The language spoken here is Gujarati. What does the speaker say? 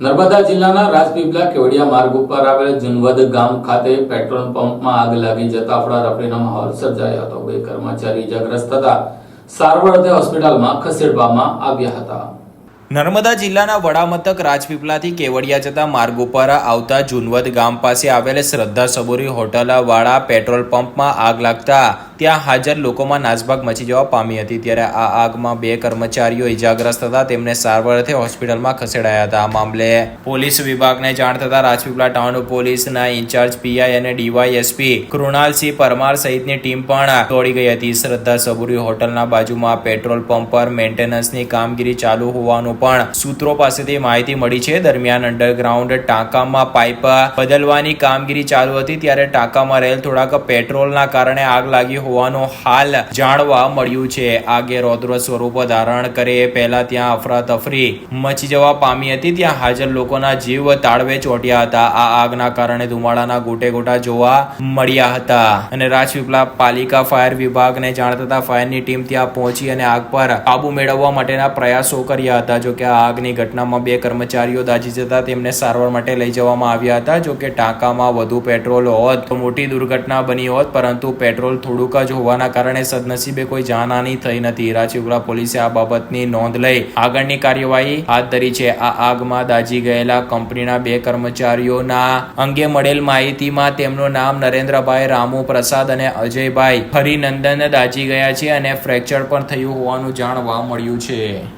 નર્મદા જિલ્લાના રાજપીપળા કેવડિયા માર્ગ ઉપર આવેલ જુનવદ ગામ ખાતે પેટ્રોલ પંપમાં આગ લાગી જતા અફડાતફડીનો માહોલ સર્જાયો હતો. બે કર્મચારી ઇજાગ્રસ્ત થતા સારવાર અર્થે હોસ્પિટલમાં ખસેડવામાં આવ્યા હતા. નર્મદા જિલ્લાના વડામથક રાજપીપળાથી કેવડિયા જતા માર્ગ ઉપર આવતા જુનવદ ગામ પાસે આવેલ શ્રદ્ધા સબોરી હોટલવાળા પેટ્રોલ પંપમાં આગ લાગતા ત્યાં હાજર લોકોમાં નાસભાગ મચી જવા પામી હતી. ત્યારે આ આગમાં બે કર્મચારીઓ ઇજાગ્રસ્ત થતા તેમને સારવાર અર્થે હોસ્પિટલમાં ખસેડાયા હતા. આ મામલે પોલીસ વિભાગને જાણ થતા રાજપીપળા ટાઉન પોલીસના ઇન્ચાર્જ પીઆઈ અને ડીવાયએસપી કૃણાલસિંહ પરમાર સહિતની ટીમ પણ દોડી ગઈ હતી. શ્રદ્ધા સબુરી હોટલના બાજુમાં પેટ્રોલ પંપ પર મેન્ટેનન્સની કામગીરી ચાલુ હોવાનું પણ સૂત્રો પાસેથી માહિતી મળી છે. દરમિયાન અંડરગ્રાઉન્ડ ટાંકામાં પાઇપ બદલવાની કામગીરી ચાલુ હતી. ત્યારે ટાંકામાં રહેલ થોડાક પેટ્રોલના કારણે આગ લાગી હોવાનું હાલ જાણવા મળ્યું છે. આગે રૌદ્ર સ્વરૂપ ધારણ કરે. પહેલા ત્યાં અફરાતફરી મચી જવા પામી હતી. ત્યાં હાજર લોકોના જીવ તાળવે ચોટ્યા હતા. આ આગના કારણે ધુમાડાના ગોટે ગોટા જોવા મળ્યા હતા. અને રાજપીપળા પાલિકા ફાયર વિભાગને જાણ થતા ફાયરની ટીમ ત્યાં પહોંચી અને આગ પર કાબુ મેળવવા માટેના પ્રયાસો કર્યા હતા. જો કે આ આગની ઘટનામાં બે કર્મચારીઓ દાજી જતા તેમને સારવાર માટે લઈ જવામાં આવ્યા હતા. જો કે ટાંકામાં વધુ પેટ્રોલ હોત તો મોટી દુર્ઘટના બની હોત, પરંતુ પેટ્રોલ થોડુંક જ હોવાના કારણે સદનસીબે કોઈ જાનહાની થઈ નથી. રાજપીપળા પોલીસે આ બાબતની નોંધ લઈ આગળની કાર્યવાહી હાથ ધરી છે. આ આગમાં દાઝી ગયેલા કંપનીના બે કર્મચારીઓના અંગે મળેલ માહિતીમાં તેમનું નામ નરેન્દ્રભાઈ રામુ પ્રસાદ અને અજયભાઈ હરિનંદન દાઝી ગયા છે અને ફ્રેક્ચર પણ થયું હોવાનું જાણવા મળ્યું છે.